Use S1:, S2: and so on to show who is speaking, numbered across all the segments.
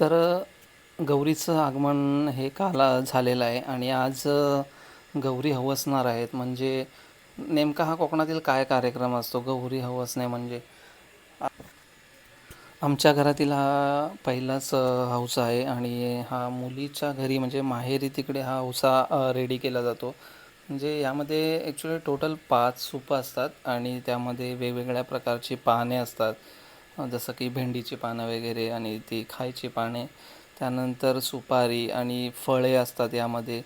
S1: तर गौरीचं आगमन हे काल झालेलं आहे आणि आज गौरी हवसणार आहेत. म्हणजे नेमका हा कोकणातील काय कार्यक्रम असतो? गौरी हवसणे म्हणजे? आमच्या घरातील हा पहिलाच हौसा आहे आणि हा मुलीच्या घरी म्हणजे माहेरी तिकडे हा हौसा रेडी केला जातो. म्हणजे यामध्ये ॲक्च्युली टोटल पाच सुपं असतात आणि त्यामध्ये वेगवेगळ्या प्रकारची पाने असतात. जसं की भेंडीची पानं वगैरे आणि ती खायची पाने. त्यानंतर सुपारी आणि फळे असतात यामध्ये.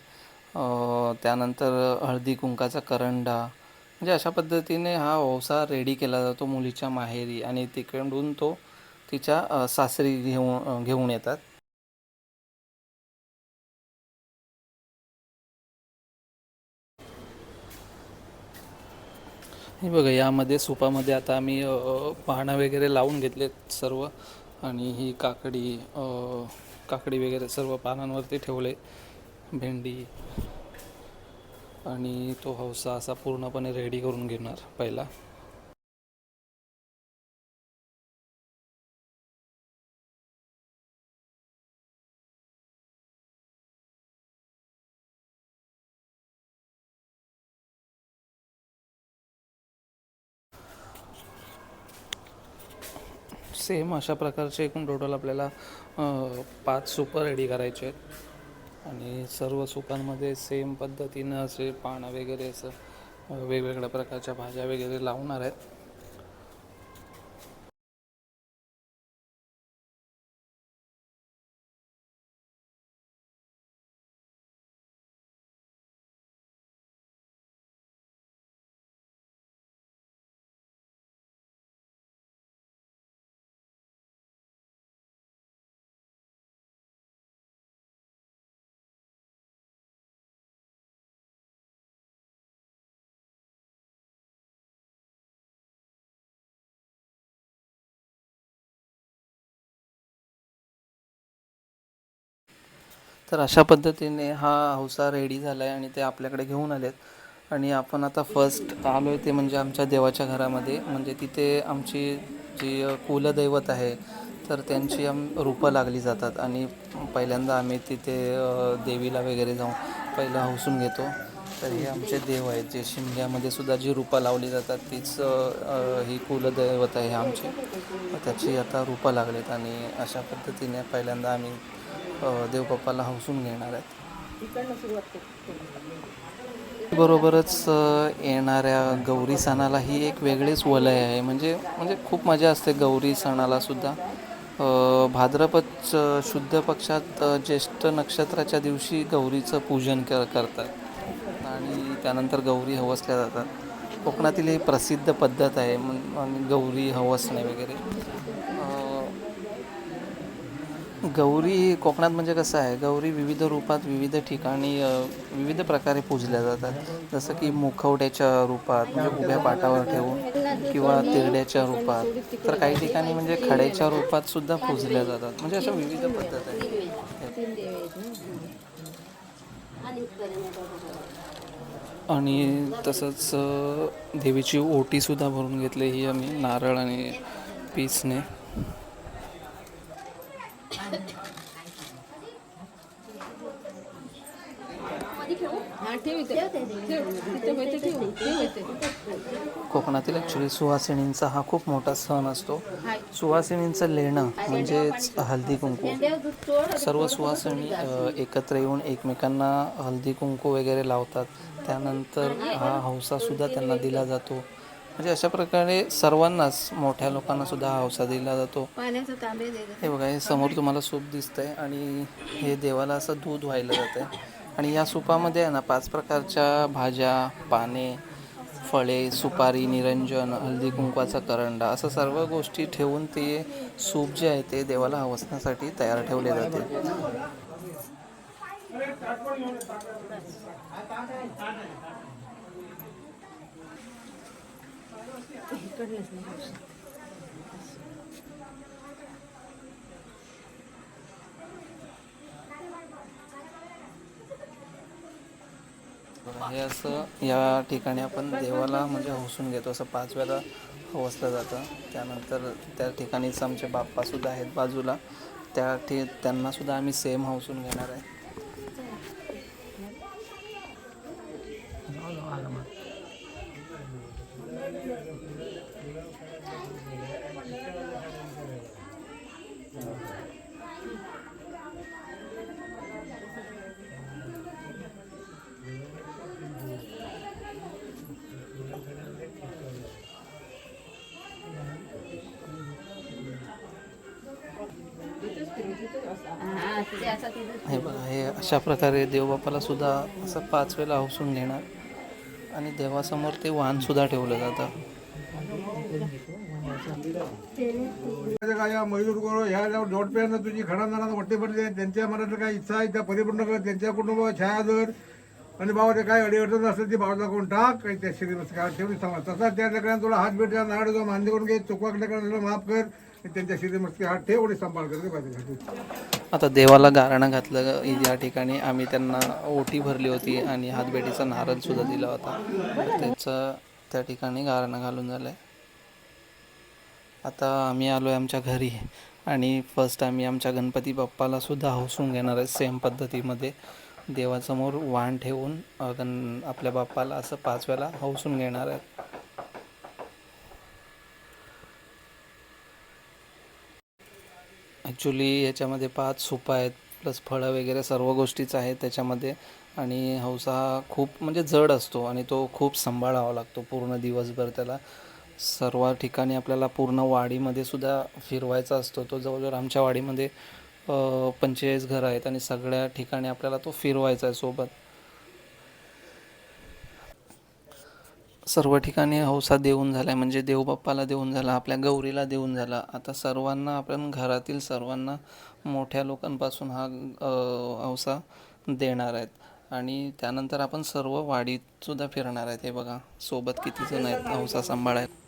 S1: त्यानंतर हळदी कुंकाचा करंडा. म्हणजे अशा पद्धतीने हा ओवसा रेडी केला जातो मुलीच्या माहेरी आणि तिकडून तो तिच्या सासरी घेऊन घेऊन येतात. हे बघा यामध्ये सुपामध्ये आता आम्ही पाहणं पानं वगैरे लावून घेतलेत सर्व. आणि ही काकडी काकडी वगैरे सर्व पानांवरती ठेवले. भेंडी. आणि तो हौसा असा पूर्णपणे रेडी करून घेणार पहिला. सेम अशा प्रकारचे एकूण टोटल आपल्याला पाच सुपं रेडी करायचे आहेत. आणि सर्व सुपांमध्ये सेम पद्धतीनं असे पानं वगैरे असं वेगवेगळ्या प्रकारच्या भाज्या वगैरे लावणार आहेत. तर अशा पद्धतीने हा हौसा रेडी झाला आहे आणि ते आपल्याकडे घेऊन आलेत. आणि आपण आता फर्स्ट आलो आहे ते म्हणजे आमच्या देवाच्या घरामध्ये. म्हणजे तिथे आमची जी कुलदैवत आहे तर त्यांची आम रूपं लागली जातात. आणि पहिल्यांदा आम्ही तिथे देवीला वगैरे जाऊन पहिला हौसून घेतो. तर हे आमचे देव आहेत जे शिमग्यामध्ये सुद्धा जी रूपं लावली जातात तीच ही कुलदैवत आहे आमची. त्याची आता रूपं लागलेत आणि अशा पद्धतीने पहिल्यांदा आम्ही देवबाप्पाला हौसून घेणार आहेत. बरोबरच येणाऱ्या गौरी सणाला ही एक वेगळीच वलय आहे. म्हणजे म्हणजे खूप मजा असते गौरी सणाला सुद्धा. भाद्रपद शुद्ध पक्षात ज्येष्ठ नक्षत्राच्या दिवशी गौरीचं पूजन कर करतात. आणि त्यानंतर गौरी हवसल्या जातात. कोकणातील ही प्रसिद्ध पद्धत आहे आणि गौरी हवसणे वगैरे. गौरी कोकणात म्हणजे कसं आहे गौरी विविध रूपात विविध ठिकाणी विविध प्रकारे पूजल्या जातात. जसं की मुखवट्याच्या रूपात म्हणजे उभ्या पाटावर ठेवून किंवा तिरड्याच्या रूपात. तर काही ठिकाणी म्हणजे खड्याच्या रूपात सुद्धा पूजल्या जातात. म्हणजे अशा विविध पद्धत आहेत. आणि तसंच देवीची ओटीसुद्धा भरून घेतली ही आम्ही नारळ आणि पीसने. कोकणातील ॲक्च्युली सुवासिनींचा हा खूप मोठा सण असतो. सुवासिनींचं लेणं म्हणजेच हळदी कुंकू. सर्व सुवासिनी अ, एकत्र येऊन एकमेकांना हळदी कुंकू वगैरे लावतात. त्यानंतर हा हौसासुद्धा त्यांना दिला जातो. म्हणजे अशा प्रकारे सर्वांनाच मोठ्या लोकांना सुद्धा हा हौसा दिला जातो.
S2: पाण्याचं तांबे दे
S1: हे बघा हे समोर तुम्हाला सूप दिसतंय आणि हे देवाला असं दूध व्हायला जातं आणि या सुपामध्ये आहे ना पाच प्रकारच्या भाज्या पाने फळे सुपारी निरंजन हल्दी कुंकवाचा करंडा असं सर्व गोष्टी ठेवून ते सूप जे आहे ते देवाला हवसण्यासाठी तयार ठेवले जाते. हे असं या ठिकाणी आपण देवाला म्हणजे हौसून घेतो. असं पाच वेळा हवसलं जातं. त्यानंतर त्या ठिकाणीच आमचे बाप्पासुद्धा आहेत बाजूला. त्या ते त्यांनासुद्धा आम्ही सेम हौसून घेणार आहे.
S2: हे
S1: बघा हे अशा प्रकारे देवबापाला सुद्धा असं पाच वेळेला हौसून घेणार आणि देवासमोर ते वाहनसुद्धा ठेवलं जातं.
S3: काय मयूर गोरो ह्या जोडप्यानं तुझी खडांना मोठे पडले त्यांच्या मनात काय इच्छा आहे त्या परिपूर्ण कर. त्यांच्या छाया धर. आणि बाबा ते काय अडीअडचण असेल ती बाजूला कोण टाक. काही त्या शरीर काय ठेवली सांगा. तसा त्या लेकरांना तुला हात भेट नाड जो मान्य करून घे चुकवाक लेकरांना माफ कर. त्यांच्या शरीर हा हात सांभाळ करते पाहिजे
S1: आता देवाला गारणं घातलं या ठिकाणी. आम्ही त्यांना ओटी भरली होती आणि हातबेटीचा नारळ सुद्धा दिला होता. त्याचं त्या ठिकाणी गारणं घालून झालं आहे आता आम्ही आलो आहे आमच्या घरी आणि फर्स्ट आम्ही आमच्या गणपती बाप्पाला सुद्धा हौसून घेणार आहे सेम पद्धतीमध्ये. देवासमोर वाण ठेवून गण आपल्या बाप्पाला असं पाचव्याला हौसून घेणार आहे. ॲक्च्युली याच्यामध्ये पाच सुपं आहेत प्लस फळं वगैरे सर्व गोष्टीच आहेत त्याच्यामध्ये. आणि हौसा हा खूप म्हणजे जड असतो आणि तो खूप सांभाळावा लागतो पूर्ण दिवसभर त्याला. सर्व ठिकाणी आपल्याला पूर्ण वाडीमध्ये सुद्धा फिरवायचा असतो. तो जवळजवळ आमच्या वाडीमध्ये पंचेचाळीस घरं आहेत आणि सगळ्या ठिकाणी आपल्याला तो फिरवायचा आहे सोबत. सर्व ठिकाणी हौसा देऊन झाला आहे म्हणजे देवबाप्पाला देऊन झाला आपल्या गौरीला देऊन झाला. आता सर्वांना आपण घरातील सर्वांना मोठ्या लोकांपासून हा हौसा देणार आहेत. आणि त्यानंतर आपण सर्व वाडीतसुद्धा फिरणार आहेत. हे बघा सोबत किती जण आहेत हौसा सांभाळायला.